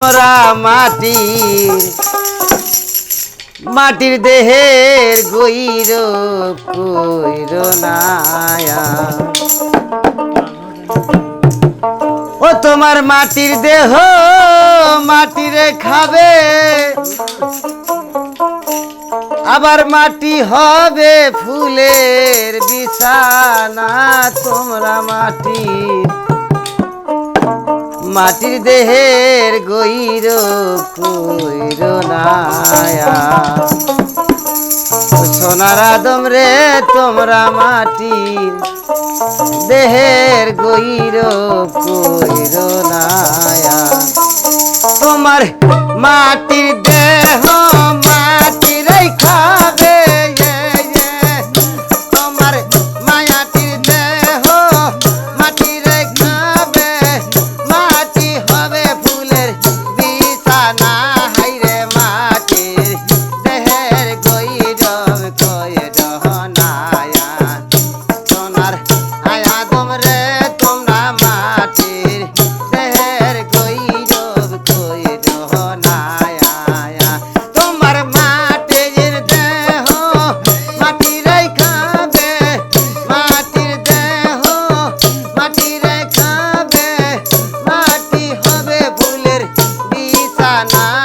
আমরা মাটি, মাটির দেহের গইর কইর ও তোমার মাটির দেহ মাটিরে খাবে, আবার মাটি হবে ফুলের বিছানা, তোমরা মাটির মাটির দেহের গইর কইর নায়া। সোনার আদম রে, তোমরা মাটির দেহের গইর কইর নায়া। তোমার মাটির দেহ 难。